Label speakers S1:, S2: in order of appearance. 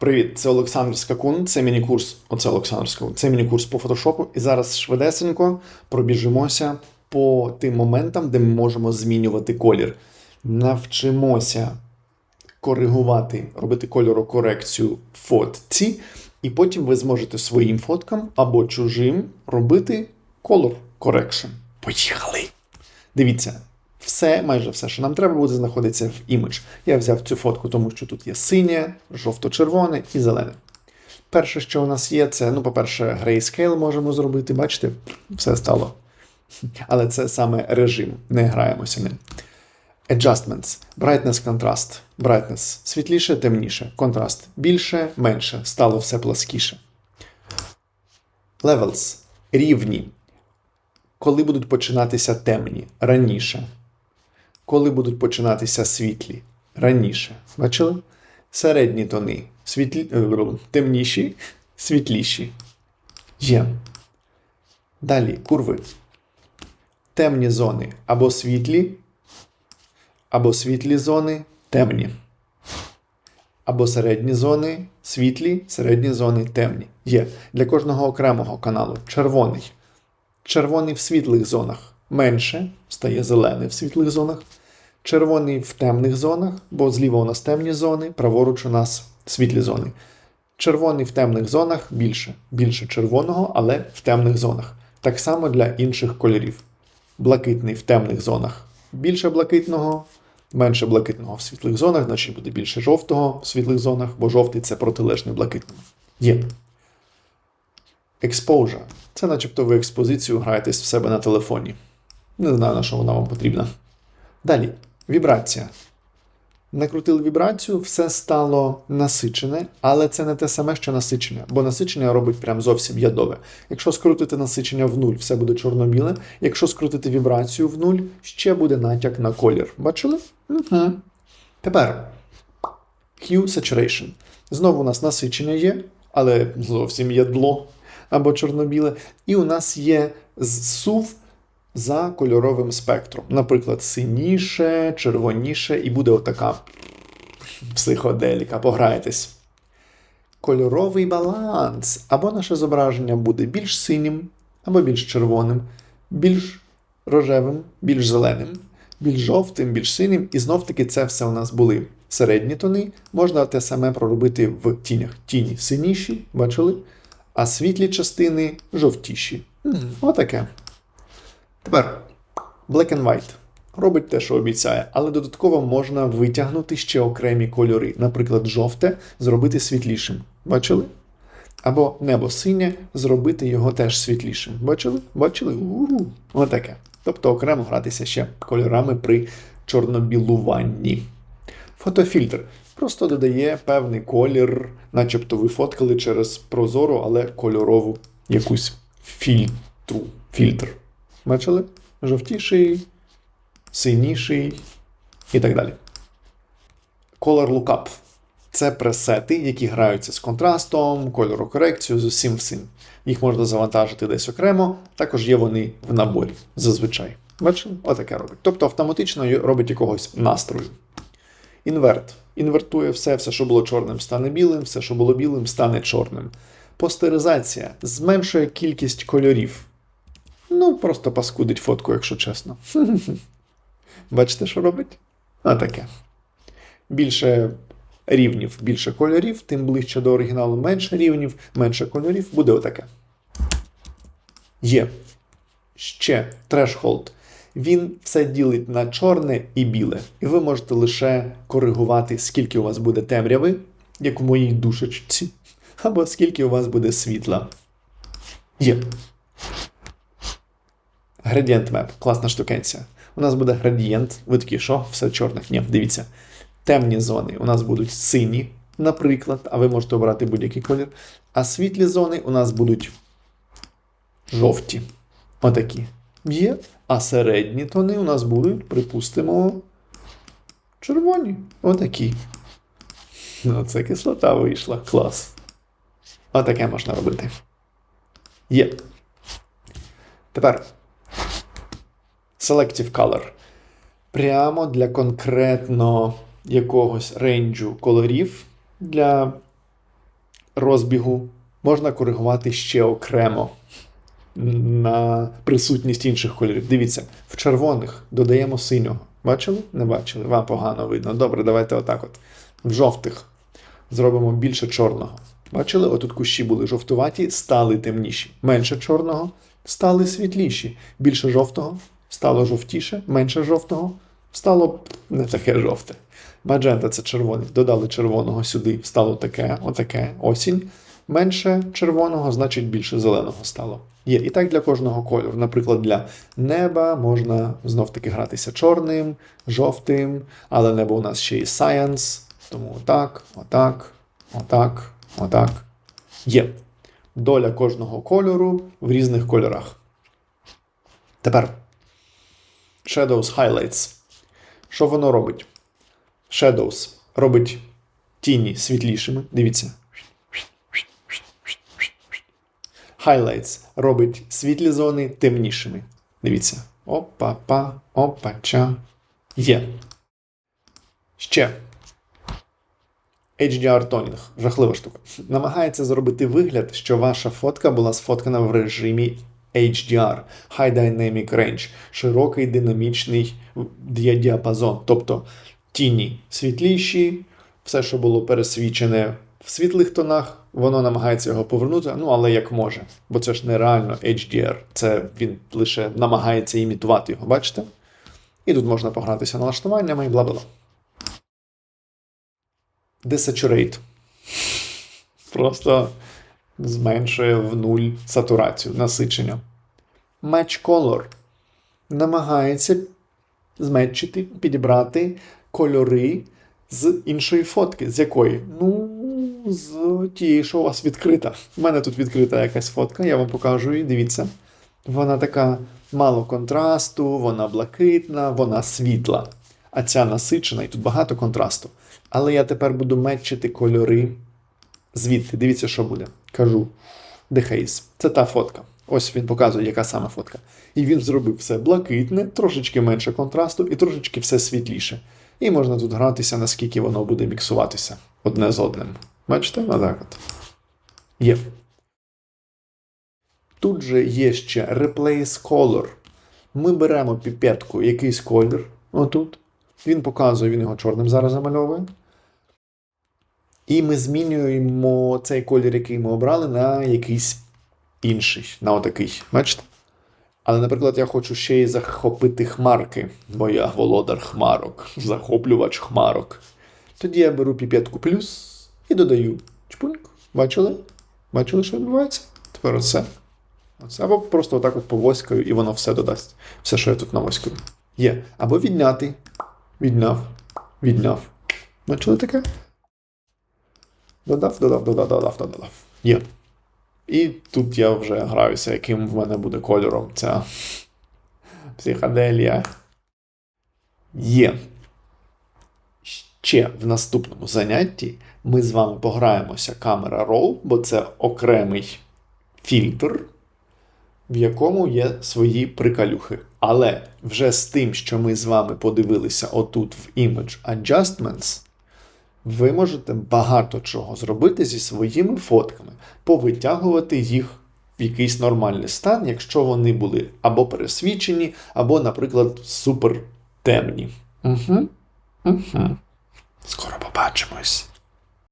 S1: Привіт, це Олександр Скакун. Це міні-курс. Оце Олександр Скакун. Це міні-курс по фотошопу. І зараз швидесенько пробіжимося по тим моментам, де ми можемо змінювати колір. Навчимося коригувати, робити кольорокорекцію фотці, і потім ви зможете своїм фоткам або чужим робити color correction. Поїхали! Дивіться, все, майже все, що нам треба буде, знаходиться в імідж. Я взяв цю фотку, тому що тут є синє, жовто-червоне і зелене. Перше, що у нас є, це, ну, по-перше, grayscale можемо зробити. Бачите, все стало. Але це саме режим, не граємося ним. Adjustments. Brightness, контраст. Brightness світліше, темніше. Контраст більше, менше. Стало все пласкіше. Levels. Рівні. Коли будуть починатися темні? Раніше. Коли будуть починатися світлі? Раніше. Бачили? Середні тони. Світлі... е, Темніші, світліші. Є. Далі курви. Темні зони або світлі, або світлі зони темні. Або середні зони світлі, середні зони темні. Є для кожного окремого каналу червоний. Червоний в світлих зонах менше, стає зелений в світлих зонах. Червоний в темних зонах, бо зліва у нас темні зони, праворуч у нас світлі зони. Червоний в темних зонах більше. Більше червоного, але в темних зонах. Так само для інших кольорів. Блакитний в темних зонах більше блакитного, менше блакитного в світлих зонах, значить буде більше жовтого в світлих зонах, бо жовтий це протилежний блакитному. Є. Exposure. Це начебто ви експозицію граєтесь в себе на телефоні. Не знаю, на що вона вам потрібна. Далі, вібрація. Накрутили вібрацію, все стало насичене, але це не те саме, що насичення, бо насичення робить прям зовсім ядове. Якщо скрутити насичення в нуль, все буде чорно-біле. Якщо скрутити вібрацію в нуль, ще буде натяк на колір. Бачили? Угу. Тепер Hue Saturation. Знову у нас насичення є, але зовсім ядло або чорно-біле. І у нас є зсув за кольоровим спектром. Наприклад, синіше, червоніше, і буде отака психоделіка. Пограєтесь. Кольоровий баланс. Або наше зображення буде більш синім, або більш червоним, більш рожевим, більш зеленим, більш жовтим, більш синім. І знов-таки це все у нас були середні тони. Можна те саме проробити в тінях. Тіні синіші, бачили? А світлі частини жовтіші. Отаке. Тепер Black and White. Робить те, що обіцяє, але додатково можна витягнути ще окремі кольори. Наприклад, жовте зробити світлішим. Бачили? Або небо синє зробити його теж світлішим. Бачили? Бачили? У-у-у. Отаке. Тобто окремо гратися ще кольорами при чорнобілуванні. Фотофільтр просто додає певний колір, начебто ви фоткали через прозору, але кольорову якусь фільтру. Фільтр. Бачили? Жовтіший, синіший і так далі. Color Lookup це пресети, які граються з контрастом, кольорокорекцією, з усім всім. Їх можна завантажити десь окремо, також є вони в наборі зазвичай. Бачили? Отаке робить. Тобто автоматично робить якогось настрою. Інверт. Інвертує все, все, що було чорним, стане білим, все, що було білим, стане чорним. Постеризація зменшує кількість кольорів. Ну, просто паскудить фотку, якщо чесно. Бачите, що робить? А таке. Більше рівнів, більше кольорів, тим ближче до оригіналу менше рівнів, менше кольорів, буде отаке. Є. Ще трешхолд. Він все ділить на чорне і біле. І ви можете лише коригувати, скільки у вас буде темряви, як у моїй душечці, або скільки у вас буде світла. Є. Градієнт меп. Класна штукенція. У нас буде градієнт. Ви такі, що? Все чорне. Ні, дивіться. Темні зони у нас будуть сині, наприклад, а ви можете обрати будь-який колір. А світлі зони у нас будуть жовті. Отакі. Є. А середні тони у нас будуть, припустимо, червоні. Отакі. Ну, це кислота вийшла. Клас. Отаке можна робити. Є. Тепер Selective Color. прямо для конкретно якогось рейнджу кольорів для розбігу можна коригувати ще окремо на присутність інших кольорів. Дивіться, в червоних додаємо синього. Бачили? Не бачили? Вам погано видно. Добре, давайте отак от. В жовтих зробимо більше чорного. Бачили? Отут кущі були жовтуваті, стали темніші. Менше чорного стали світліші. Більше жовтого стало жовтіше, менше жовтого стало не таке жовте. Маджента це червоний. Додали червоного сюди, стало таке, отаке осінь. Менше червоного, значить більше зеленого стало. Є і так для кожного кольору. Наприклад, для неба можна знов-таки гратися чорним, жовтим, але небо у нас ще і science, тому отак, отак, отак, отак. Є. Доля кожного кольору в різних кольорах. Тепер Shadows Highlights. Що воно робить? Shadows робить тіні світлішими. Дивіться. Highlights робить світлі зони темнішими. Дивіться. Опа-па, опа-ча. Є. Ще. HDR тонінг. Жахлива штука. Намагається зробити вигляд, що ваша фотка була сфоткана в режимі HDR High Dynamic Range, широкий динамічний діапазон. Тобто тіні світліші, все, що було пересвічене в світлих тонах, воно намагається його повернути, ну але як може. Бо це ж нереально HDR. Це він лише намагається імітувати його, бачите? І тут можна погратися налаштуваннями і бла-бла-бла. Просто зменшує в нуль сатурацію, насичення. Match Color намагається зменшити, підібрати кольори з іншої фотки. З якої? Ну, з тієї, що у вас відкрита. У мене тут відкрита якась фотка, я вам покажу її, дивіться. Вона така мало контрасту, вона блакитна, вона світла. А ця насичена, і тут багато контрасту. Але я тепер буду метчити кольори звідти. Дивіться, що буде. Кажу. The Haze. Це та фотка. Ось він показує, яка саме фотка. І він зробив все блакитне, трошечки менше контрасту і трошечки все світліше. І можна тут гратися, наскільки воно буде міксуватися одне з одним. Бачите? Отак от. Є. Тут же є ще Replace Color. Ми беремо піпетку, якийсь колір. Отут. Він показує, він його чорним зараз замальовує. І ми змінюємо цей колір, який ми обрали, на якийсь інший, на отакий. Бачите? Але, наприклад, я хочу ще й захопити хмарки, бо я володар хмарок, захоплювач хмарок. Тоді я беру піпетку плюс і додаю чпуньк. Бачили? Бачили, що відбувається? Тепер оце. оце. Або просто отак от повоськаю, і воно все додасть. Все, що я тут навоськаю. Є. Або відняти. Відняв. Відняв. Бачили таке? Додав, додав, додав, додав, додав. Є. І тут я вже граюся, яким в мене буде кольором ця психоделія. Є. Ще в наступному занятті ми з вами пограємося камера Raw, бо це окремий фільтр, в якому є свої прикалюхи. Але вже з тим, що ми з вами подивилися отут в Image Adjustments, ви можете багато чого зробити зі своїми фотками, повитягувати їх в якийсь нормальний стан, якщо вони були або пересвічені, або, наприклад, супер темні. Угу. Угу. Скоро побачимось.